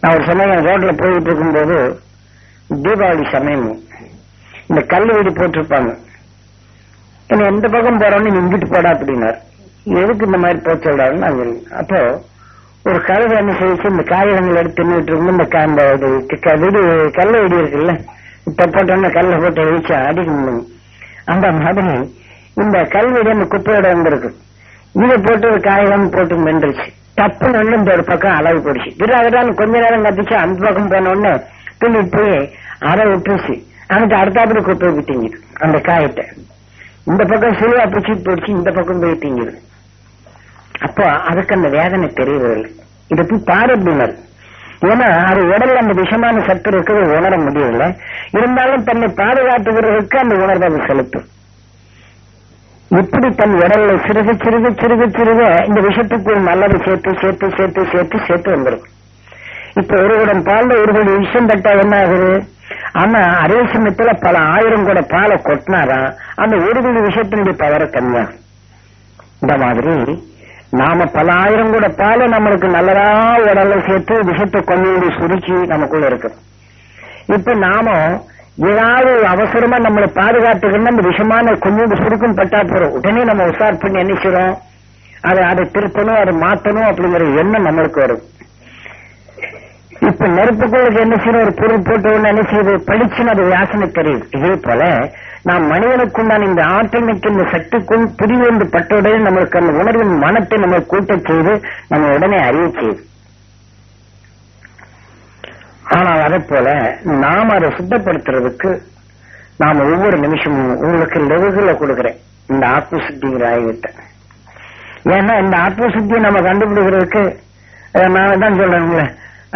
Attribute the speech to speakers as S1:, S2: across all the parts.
S1: நான் ஒரு சமயம் ரோட்ல போயிட்டு இருக்கும்போது தீபாவளி சமயம். இந்த கல் வீடு போட்டிருப்பாங்க. என்ன எந்த பக்கம் போறோம்னு நீ இங்கிட்டு போடா அப்படின்னார். எதுக்கு இந்த மாதிரி போக சொல்றாருன்னு நான் அப்போ ஒரு கழுதை என்ன இந்த காகிதங்கள் எடுத்து தின்னுட்டு இருக்கும் இந்த வீடு கல்ல வீடு இருக்குல்ல. இப்ப போட்டோம்னா கல்ல போட்டு அடிச்சு அடிக்கணும் அந்த மாதிரி இந்த கல்வீடு அந்த குப்பையோட வந்திருக்கு. இதை போட்டு ஒரு காகிதம் போட்டு மென்றுச்சு தப்பு ஒண்ணு இந்த ஒரு பக்கம் அளவு போடுச்சு. விராவிடான்னு கொஞ்ச நேரம் கத்துச்சு அந்த பக்கம் போன உடனே பின்னிட்டு போய் அரை விட்டுருச்சு. அங்கிட்டு அடுத்தாப்புல குப்பை விட்டீங்குது அந்த காயத்தை இந்த பக்கம் சிலுவா பிடிச்சி போயிடுச்சு இந்த பக்கம் போய் தீங்குது அப்போ அதுக்கு அந்த வேதனை தெரியவில்லை இதை போய் பாரு அப்படின்னாரு. ஏன்னா அது உடல்ல அந்த விஷமான சத்து இருக்கிறது உணர முடியவில்லை. இருந்தாலும் தன்னை பாதுகாத்துக்கிறதுக்கு அந்த உணர்வை அது செலுத்தும். இப்படி தன் உடல்ல சிறுக சிறுக சிறுக சிறுக இந்த விஷத்துக்குள் நல்லது சேர்த்து சேர்த்து சேர்த்து சேர்த்து சேர்த்து வந்துடும் இப்ப ஒரு குடம் பால்ல ஒரு கோடி விஷம் தட்டா என்ன ஆகுது? ஆனா அதே சமயத்துல பல ஆயிரம் கூட பாலை கொட்டினாதான் அந்த ஒரு கோடி விஷத்தினுடைய பவரை கம்மியாகும் இந்த மாதிரி நாம பல ஆயிரம் கூட பாலை நம்மளுக்கு நல்லதா உடல்ல சேர்த்து விஷத்தை கொஞ்சம் சுருக்கி நமக்குள்ள இருக்கு இப்ப நாம ஏதாவது அவசரமா நம்மளை பாதுகாத்துக்கணும் நம்ம விஷமான கொஞ்சம் சுருக்கம் பட்டா போறோம். உடனே நம்ம உஷார் பண்ணி நினைச்சிடும் அதை அதை திருப்பணும் அதை மாத்தணும் அப்படிங்கிற எண்ணம் நம்மளுக்கு வரும். இப்ப நெருப்புக்குள்ளுக்கு என்ன செய்யணும் ஒரு பொருள் போட்டு ஒண்ணு என்ன படிச்சுன்னு அது வியாசனை தெரியும் இதே போல நாம் மனிதனுக்குண்டான இந்த ஆற்றல் இந்த சக்திக்கும் சக்திக்குள் புரிவேந்து பட்டவுடனே நம்மளுக்கு அந்த உணர்வின் மனத்தை நம்ம கூட்டச் செய்து நம்ம உடனே அறிய செய்யும் ஆனால் அதே போல நாம் அதை சுத்தப்படுத்துறதுக்கு நாம ஒவ்வொரு நிமிஷமும் உங்களுக்கு லெவுகளை கொடுக்கிறேன். இந்த ஆத்ம சுத்திங்கிற ஆயுதத்தை ஏன்னா இந்த ஆத்ம சுத்தியை நம்ம கண்டுபிடிக்கிறதுக்கு நான் தான் சொல்றேன்ல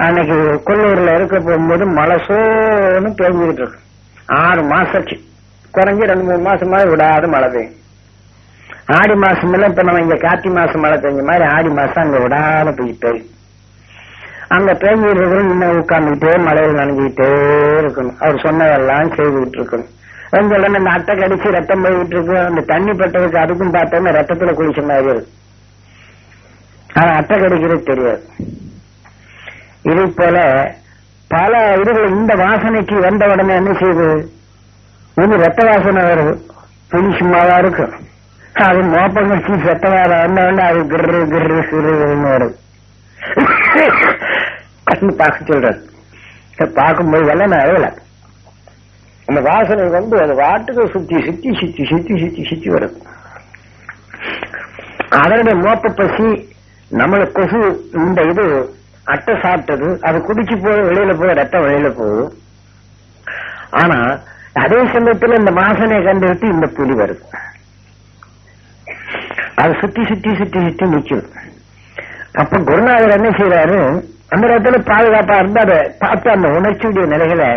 S1: அன்னைக்கு கொல்லூர்ல இருக்க போகும்போது மழை சோன்னு பெஞ்சுக்கிட்டு இருக்கு. ஆறு மாசச்சு குறைஞ்சி ரெண்டு மூணு மாசமா விடாத மழை பெய்யும். ஆடி மாசம் இல்ல இப்ப நம்ம இங்க கார்த்தி மாசம் மழை பெஞ்ச மாதிரி ஆடி மாசம் அங்க விடாத பெய்யும் பெய்யும். அங்க பேஞ்சிட்டு இருக்கணும் இன்னும் உட்கார்ந்துகிட்டே மழையில் நனைஞ்சுக்கிட்டே இருக்கணும். அவர் சொன்னதெல்லாம் செய்துகிட்டு இருக்கணும் கொஞ்சம் இல்லைன்னா இந்த அட்டை கடிச்சு ரத்தம் போய்கிட்டு இருக்கு. அந்த தண்ணி பட்டதுக்கு அதுக்கும் பார்த்தோம்னா ரத்தத்துல குளிச்ச மாதிரி ஆனா அட்டை கடிக்கிறது தெரியாது. இது போல பல இதுகள் இந்த வாசனைக்கு வந்த உடனே என்ன செய்யுது ஒண்ணு ரத்த வாசனை வருது. புளி சும்மாவா இருக்கும் அது மோப்பம் கடிச்சு ரத்த வந்த உடனே அது கிரு கிரு கிருன்னு வருது. கண்ணு பார்க்க சொல்றது பார்க்கும்போது எல்லாம் நான் அழல அந்த வாசனை வந்து அது வாட்டுக்கு சுத்தி சுத்தி சுத்தி சுத்தி சுத்தி சுத்தி வரும். அதனுடைய மோப்ப பசி நம்மள கொசு இந்த இது அட்டை சாப்பிட்டது அது குடிச்சு போய் வெளியில போய் ரத்தம் வெளியில போகுது. ஆனா அதே சமயத்துல இந்த வாசனையை கண்டுகிட்டு இந்த புலி வருது. அது சுத்தி சுத்தி சுத்தி சுத்தி நிற்கும் அப்ப குருநாதர் என்ன செய்யறாரு அந்த இடத்துல பாதுகாப்பா இருந்து அதை பார்த்து அந்த உணர்ச்சியுடைய நிலைகளை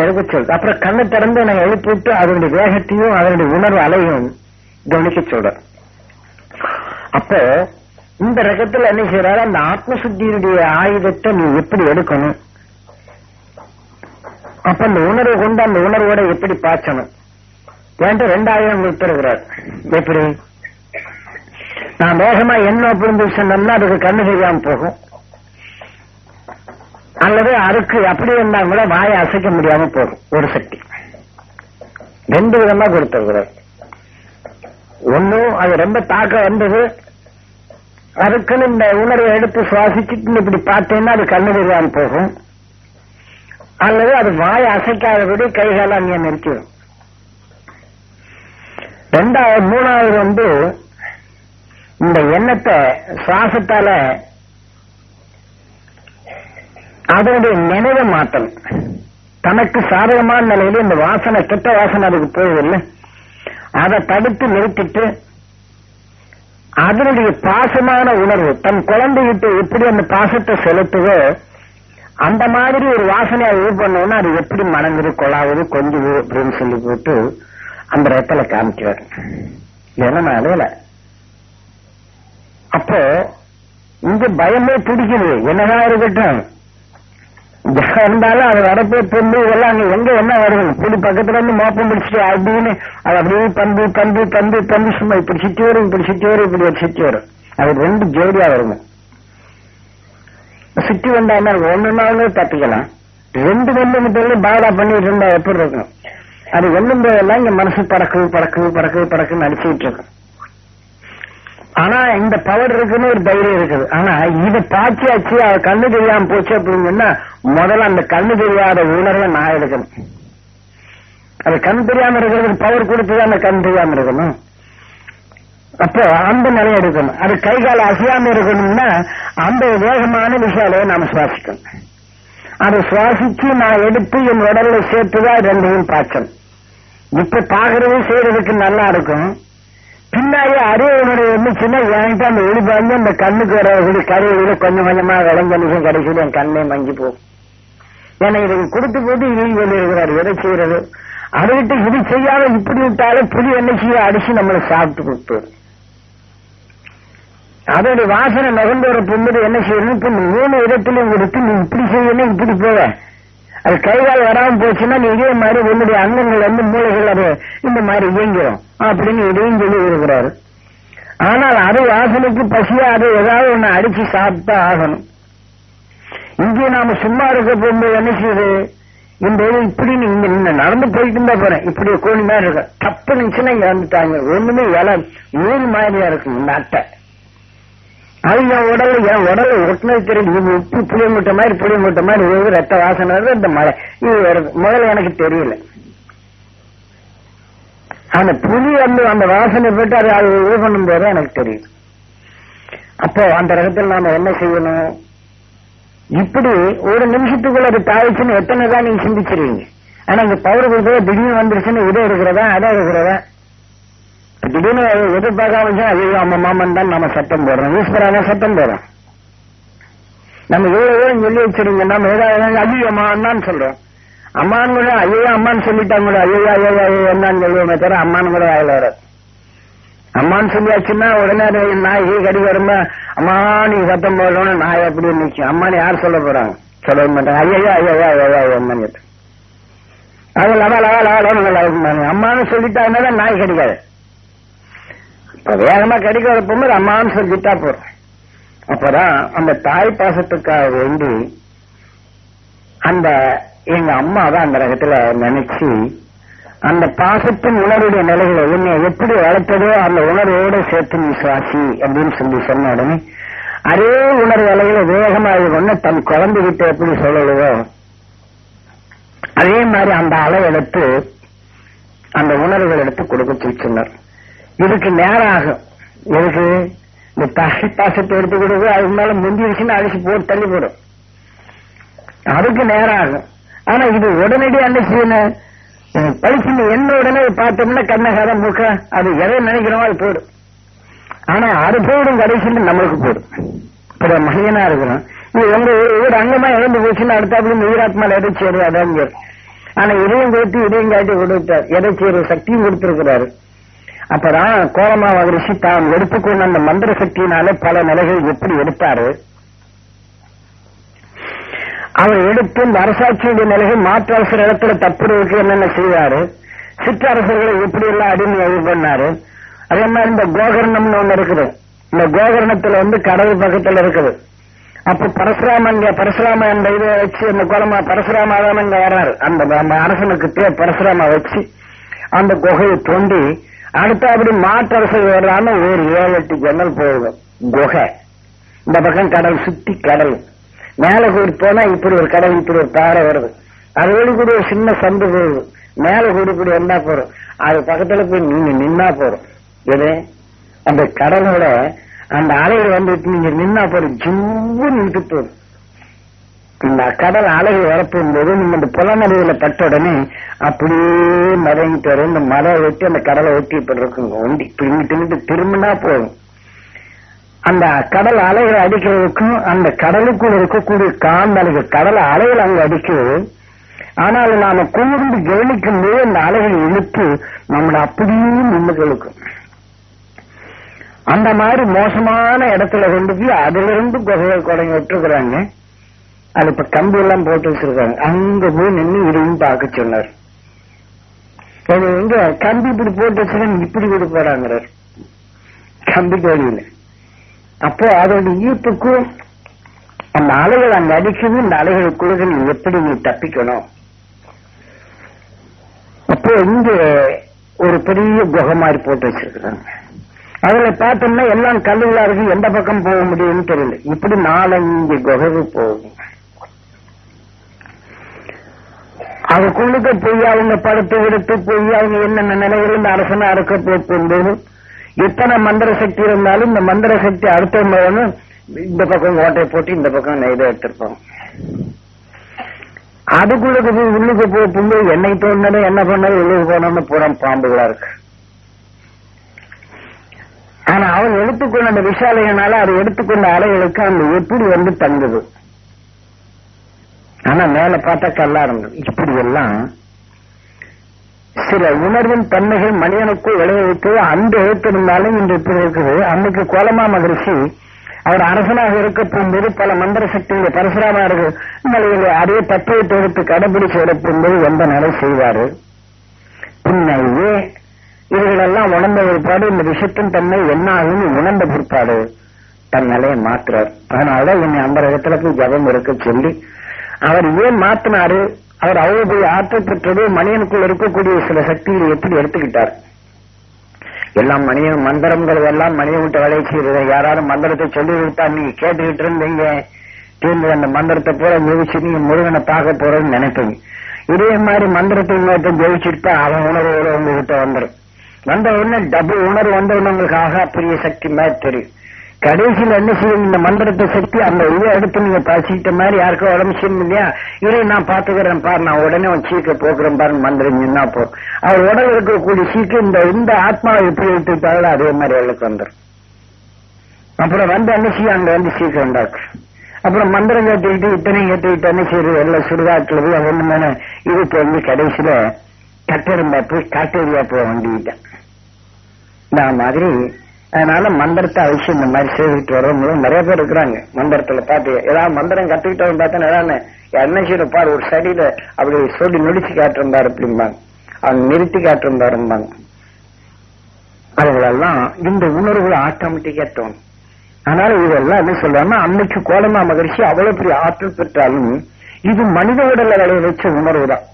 S1: எழுப்ப சொல்றது அப்புறம் கண்ணை திறந்து நாங்க எழுப்பிட்டு அதனுடைய வேகத்தையும் அதனுடைய உணர்வு அலையும் கவனிக்க சொல்றேன். அப்போ இந்த ரகத்துல என்ன செய்யறாரு அந்த ஆத்மசுத்தியினுடைய ஆயுதத்தை நீ எப்படி எடுக்கணும்? அப்ப அந்த உணர்வு கொண்டு அந்த உணர்வோட எப்படி பாய்ச்சணும்? ஏன்ட்டு ரெண்டாயிரம் கொடுத்துருக்கிறார் எப்படி? நான் வேகமா என்ன புரிந்து சொன்னோம்னா அதுக்கு கண்ணு செய்யாம போகும். அல்லது அறுக்கு அப்படி இருந்தா கூட வாயை அசைக்க முடியாம போகும் ஒரு சக்தி. ரெண்டு விதமா கொடுத்திருக்கிறார். ஒன்னும் அது ரொம்ப தாக்க வந்தது. அதுக்குன்னு இந்த உணர்வை எடுத்து சுவாசிச்சுட்டு இப்படி பார்த்தேன்னா அது கண்ணுதான் போகும். அல்லது அது வாய் அசைக்காதபடி கைகாலாம் நீ நிறுத்திடும். ரெண்டாவது மூணாவது வந்து இந்த எண்ணத்தை சுவாசத்தால அதனுடைய நினைவை மாற்றணும் தனக்கு சாதகமான நிலையில இந்த வாசனை கெட்ட வாசனை அதுக்கு போவதில்லை. அதை தடுத்து நிறுத்திட்டு அதனுடைய பாசமான உணர்வு தன் குழந்தைகிட்ட எப்படி அந்த பாசத்தை செலுத்துவோ அந்த மாதிரி ஒரு வாசனையை இது பண்ணோம்னா அது எப்படி மணங்குது கொள்ளாவது கொஞ்சுது அப்படின்னு சொல்லி போட்டு அந்த இடத்துல காமிக்கிறார். ஏன்னா நான் அப்போ இங்க பயமே பிடிக்குது. என்னதான் இருக்கட்டும். இருந்தாலும் அது வரப்போ பொண்ணு இதெல்லாம் அங்க எங்க என்ன வருது? புடி பக்கத்துல இருந்து மோப்பம் பிடிச்சிட்டு அப்படின்னு அது அப்படியே பந்து பந்து பந்து பந்து சும்மா இப்படி சுத்தி வரும் இப்படி சுத்தி வரும் இப்படி ஒரு சுத்தி வரும். அது ரெண்டு ஜோடியா வருங்க. சுத்தி வந்தா ஒண்ணுனாலும் தப்பிக்கலாம். ரெண்டு கிலோமீட்டர்ல பாடா பண்ணிட்டு இருந்தா எப்படி இருக்கும்? அது ஒண்ணும் போதெல்லாம் இங்க மனசு பறக்கு பறக்கு பறக்கு பறக்குன்னு அடிச்சுட்டு இருக்கும். ஆனா இந்த பவர் இருக்குன்னு ஒரு தைரியம் இருக்குது. ஆனா இது பாய்ச்சியாச்சு அது கண்ணு தெரியாம போச்சு அப்படின்னு சொன்னா முதல்ல அந்த கண்ணு தெரியாத உணர்வை நான் எடுக்கணும். அது கண் தெரியாம இருக்கிறதுக்கு பவர் கொடுத்துதான் அந்த கண் தெரியாம இருக்கணும். அப்போ அந்த நிலையை எடுக்கணும். அது கை கால அசையாம இருக்கணும்னா அந்த வேகமான விஷாலையை நாம சுவாசிக்கணும். அதை சுவாசிச்சு நான் எடுத்து என் உடல்ல சேர்த்துதான் ரெண்டையும் பாய்ச்சணும். இப்ப பாக்குறது செய்யறதுக்கு நல்லா இருக்கும். பின்னாடி அறிவுடைய உணர்வு வந்துச்சுன்னா என்கிட்ட அந்த ஒளிபாந்து அந்த கண்ணுக்கு வரக்கூடிய கருவில கொஞ்சம் கொஞ்சமா விளைஞ்ச நிமிஷம் கிடைக்குது என் கண்ணே மங்கி போகும். ஏன்னா இதுக்கு கொடுத்து போட்டு இதையும் சொல்லியிருக்கிறார் எதை செய்யறது? அதை விட்டு இது செய்யாம இப்படி விட்டாலும் புலி என்ன செய்ய அடிச்சு நம்மளை சாப்பிட்டு கொடுத்து அதோட வாசனை நகர்ந்து வர பொண்ணு என்ன செய்யணும் இப்ப மூணு விதத்திலும் கொடுத்து நீ இப்படி செய்யணும் இப்படி போவேன் அது கைகால் வராம போச்சுன்னா இதே மாதிரி உன்னுடைய அங்கங்கள் வந்து மூளைகள் அது இந்த மாதிரி இயங்கிடும் அப்படின்னு இதையும் சொல்லி இருக்கிறாரு. ஆனால் அது வாசனைக்கு பசியா அது ஏதாவது ஒண்ணு அடிச்சு சாப்பிட்டா ஆகணும். இங்கே நாம சும்மா இருக்க போகும்போது என்ன செய்யுது? இந்த இது இப்படி நீங்க நடந்து போயிட்டு இருந்தா போறேன். இப்படி கோழி மாதிரி இருக்க. தப்பு நினைச்சுன்னா இங்க வந்துட்டாங்க. ஒண்ணுமே இலை நூல் மாதிரியா இருக்கும் இந்த அட்டை. அது என் என் உடல்ல ஒட்டினது தெரியும் இது உப்பு புளிய மூட்டை மாதிரி புளிய மூட்டை மாதிரி வருது ரத்த வாசனை வருது இந்த மழை. இது வருது. முதல்ல எனக்கு தெரியல. அந்த புளி வந்து அந்த வாசனை போட்டு அது அது இது பண்ணும்போது எனக்கு தெரியும் அப்போ அந்த ரகத்தில் நாம என்ன செய்யணும்? இப்படி ஒரு நிமிஷத்துக்குள்ள அது தாய்ச்சுன்னு எத்தனை தான் நீங்க சிந்திச்சிருவீங்க? ஆனா இந்த பவர் கொடுத்தது திடீர்னு வந்துருச்சுன்னு இதை இருக்கிறதா அதை இருக்கிறதா? திடீர்னு எதிர்பார்க்காம ஐயோ அம்மா மாமன் தான் நம்ம சட்டம் போடுறோம் ஈஸ்வரான சட்டம் போடுறோம் நம்ம இவ்வளவு சொல்லி வச்சிருங்க நம்ம ஏதாவது ஐயோ அம்மான்னு சொல்றோம் அம்மான்னு கூட ஐயோ அம்மான்னு சொல்லிட்டாங்க கூட ஐயோ ஐயோ ஐயோ என்னன்னு சொல்லுவோமே தவிர அம்மான்னு கூட வாயில வராது அம்மான்னு சொல்லியாச்சுன்னா உடனே நாய் கடி வருமா அம்மா நீ சத்தம் போடணும்னு நாய் எப்படி நிற்கும் அம்மான்னு யார் சொல்ல போறாங்க சொல்ல மாட்டாங்க ஐயோ ஐயோ ஐயோ ஐயோ அம்மான்னு கேட்டு அது லவா லவா லவா லவா அம்மான்னு சொல்லிட்டாங்கன்னா நாய் கிடைக்காது வேகமா கிடைக்க வரப்போது அம்மான்னு சொல்லிட்டா போறேன். அப்பதான் அந்த தாய் பாசத்துக்காக வேண்டி அந்த எங்க அம்மா தான் அந்த ரகத்துல நினைச்சு அந்த பாசத்தின் உணர்வுடைய நிலைகளை என்ன எப்படி வளர்த்ததோ அந்த உணர்வோட சேர்த்து நீ சுவாசி அப்படின்னு சொல்லி சொன்ன உடனே அதே உணர்வு அலைகளை வேகமாக கொண்டு தன் குழந்தை கிட்ட எப்படி சொல்லலையோ அதே மாதிரி அந்த அலை எடுத்து அந்த உணர்வுகள் எடுத்து கொடுக்க சொன்னார். இதுக்கு நேரம் ஆகும் எதுக்கு இந்த தசை பாசத்தை எடுத்துக்கிடுது அதுக்கு மேல முந்திருச்சுன்னு அழிச்சு போட்டு தள்ளி போடும். அதுக்கு நேரம் ஆகும் ஆனா இது உடனடியே என்ன செய்யணும்? பழிச்சு என்ன உடனே பார்த்தோம்னா கண்ணகாத மூக்க அது எதை நினைக்கிறோமோ அது போயிடும். ஆனா அது போயிடும் கடைசியில் நம்மளுக்கு போயிடும். இப்ப மகிழனா இருக்கிறோம். இது உங்க ஒரு அங்கமா இழந்து போச்சுன்னா அடுத்தாப்புல உயிராத்மால எதை சேரு அதான் ஆனா இதையும் கொடுத்து இதையும் காட்டி கொடுத்தார். எதை சேரும் சக்தியும் கொடுத்திருக்கிறாரு. அப்பதான் கோலமா ரிஷி தாம் எடுத்துக்கொண்ட அந்த மந்திர சக்தியினால பல நிலைகள் எப்படி எடுத்தாரு? அவர் எடுத்து இந்த அரசாட்சியுடைய நிலைகள் மாற்று அரசர் இடத்துல தப்புறதுக்கு என்னென்ன செய்வாரு? சிற்றரசர்களை எப்படி எல்லாம் அடிமை இது பண்ணாரு? அதே மாதிரி இந்த கோகர்ணம்னு ஒண்ணு இருக்குது. இந்த கோகர்ணத்துல வந்து கடவுள் பக்கத்துல இருக்குது. அப்ப பரசுராமன் பரசுராம அந்த இதை வச்சு அந்த கோலமா பரசுராமாதான் இங்க வர்றாரு அந்த அரசனுக்கு பேர் பரசுராமா வச்சு அந்த குகையை தோண்டி அடுத்த அப்படி மாற்றரசு வர்றான்னு ஒரு ஏழு எட்டு ஜன்னல் போகுது குகை. இந்த பக்கம் கடல் சுத்தி கடல். மேல கூடி போனா இப்படி ஒரு கடல் இப்படி ஒரு பாறை வருது. அது வழி கூட ஒரு சின்ன சந்து போகுது. மேல கூடி கூடி என்ன போறோம். அது பக்கத்துல போய் நீங்க நின்னா போறோம். எது? அந்த கடலோட அந்த அலைகள் வந்துட்டு நீங்க நின்னா போறோம். ஜிவ்வு நின்று போதும் இந்த கடல் அலைகள் வரப்போகும் போது நீங்க இந்த புலநடுவுல பட்ட உடனே அப்படியே மறைஞ்சிட்டு வரும் இந்த மலை ஒட்டி அந்த கடலை ஒட்டி இப்படி இருக்கும் ஒண்டி இங்கிட்டு திரும்பினா போதும். அந்த கடல் அலைகளை அடிக்கிறதுக்கும் அந்த கடலுக்குள் இருக்கக்கூடிய காந்த அலைகள் கடல் அலைகள் அங்க அடிக்கிறது. ஆனால் நாம கூர்ந்து கவனிக்கும் போது அந்த அலைகள் இழுத்து நம்மளை அப்படியே நின்றுகளுக்கும் அந்த மாதிரி மோசமான இடத்துல கொண்டு போய் அதுல இருந்து குகையை குடங்கி விட்டுருக்குறாங்க. அது இப்ப கம்பி எல்லாம் போட்டு வச்சிருக்காங்க. அங்க போய் நின்று இதுவும் பார்க்க சொன்னார். எங்க? கம்பி இப்படி போட்டு வச்சிருக்க இப்படி கூட போறாங்கிறார். கம்பி கோழியில. அப்போ அதோட ஈர்ப்புக்கும் அந்த அலைகள் அங்க அடிக்குது. இந்த அலைகளுக்குள்ள நீ எப்படி நீ தப்பிக்கணும்? அப்போ இங்க ஒரு பெரிய குகை மாதிரி போட்டு வச்சிருக்கிறாங்க. அதுல பார்த்தோம்னா எல்லாம் கல்லுகளா இருக்கு. எந்த பக்கம் போக முடியும்னு தெரியல. இப்படி நாலஞ்சு குகைக்கு போகும். அதுக்குள்ளுக்கு போய் அவங்க படுத்து விடுத்து போய் அவங்க என்னென்ன நிலையிலிருந்து இந்த அரசனை அறுக்க போகும்போது எத்தனை மந்திர சக்தி இருந்தாலும் இந்த மந்திர சக்தி அடுத்த இந்த பக்கம் ஓட்டை போட்டு இந்த பக்கம் இதை எடுத்திருப்பாங்க. அதுக்குள்ளுக்கு போய் உள்ளுக்கு போகும்போது என்னை தோணுனது என்ன பண்ணது உள்ளுக்கு போனோம்னு பூரா பாம்புகளா இருக்கு. ஆனா அவன் எடுத்துக்கொண்ட அந்த விஷாலையனால அதை எடுத்துக்கொண்ட அலைகளுக்கு அந்த எப்படி வந்து தங்குது. ஆனா மேல பார்த்தா கல்லா இருந்தது. இப்படி எல்லாம் சில உணர்வின் தன்மைகள் மனிதனுக்குள் விளைவித்து அந்த எழுத்திருந்தாலும் இன்று இப்படி இருக்குது. அன்னைக்கு கோலமா மகரிஷி அவர் அரசனாக இருக்க போகும்போது பல மந்திர சக்திகளை பரசுராமர்கள் நிலையில் அதே தத்துவத்தை எடுத்து கடைபிடிச்சு எடுக்கும்போது எந்த நிலை செய்வாரு? பின்னையே இவர்களெல்லாம் உணர்ந்த பிற்பாடு இந்த விஷயத்தின் தன்மை என்ன ஆகுன்னு உணர்ந்த பிற்பாடு தன் நிலையை மாற்றுறார். அதனால என்னை அந்த இடத்துல போய் ஜபம் இருக்க சொல்லி அவர் ஏன் மாத்தினாரு? அவர் அவ்வளவு பெரிய ஆற்றல் பெற்றது மனிதனுக்குள் இருக்கக்கூடிய சில சக்திகளை எப்படி எடுத்துக்கிட்டார்? எல்லாம் மனிதன் மந்திரங்கள் எல்லாம் மனிதன் விட்டு வேலை செய்யறது யாராலும் மந்திரத்தை சொல்லி கொடுத்தா நீங்க கேட்டுக்கிட்டு இருந்தீங்க தீர்ந்து அந்த மந்திரத்தை பூரா ஜெயிச்சு நீங்க முருகனை பார்க்க போறேன்னு நினைப்பீங்க. இதே மாதிரி மந்திரத்தை இன்னொருத்தன் ஜெயிச்சுட்டா அவன் உணர்வோட உங்ககிட்ட வந்துடும் வந்த உடனே டபுள் உணர்வு வந்த உடனே உங்களுக்கு ஆகா பெரிய சக்தி மாதிரி தெரியும். கடைசியில் என்ன செய்யும்? இந்த மந்திரத்தை சக்தி அந்த இதை எடுத்து நீங்க பசிக்கிட்ட மாதிரி யாருக்கோ உடம்பு செய்யும் இல்லையா? இதை நான் பாத்துக்கிறேன் பாரு நான் உடனே அவன் சீக்க போக்குறேன் பாருங்க மந்திரம் என்ன போ அவர் உடல் இருக்கக்கூடிய சீக்கு இந்த இந்த ஆத்மாவை எப்படி எடுத்துக்கிட்டாலும் அதே மாதிரி அவளுக்கு வந்துடும் அப்புறம் வந்து என்ன செய்யும்? அங்க வந்து சீக்க உண்டாக்கு அப்புறம் மந்திரம் கேட்டுக்கிட்டு இத்தனை கேட்டுக்கிட்டு என்ன செய்யுது எல்லாம் சுடுகாட்டுல போய் ஒண்ணு மேல இதுக்கு வந்து கடைசியில கட்டெரும்பா போய் காட்டேரியா போக வேண்டிக்கிட்டேன் நான் மாதிரி அதனால மந்திரத்தை அவசியம் இந்த மாதிரி செய்துட்டு வரவங்க நிறைய பேர் இருக்கிறாங்க. மந்திரத்துல பாத்து ஏதாவது மந்திரம் கத்துக்கிட்டவன் பார்த்தா ஏதாவது என்ன பாரு ஒரு சடியில அப்படி சொல்லி நொடிச்சு காட்டுறாரு அப்படிம்பாங்க. அவங்க நிறுத்தி காட்டுறாரும்பாங்க அவங்களெல்லாம் இந்த உணர்வுகள் ஆட்டோமேட்டிக்கா தோணும். அதனால இதெல்லாம் என்ன சொல்றாங்கன்னா அன்னைக்கு கோலமா மகரிஷி அவ்வளவு பெரிய ஆற்றல் பெற்றாலும் இது மனித உடல்ல விளைய வச்ச உணர்வு தான்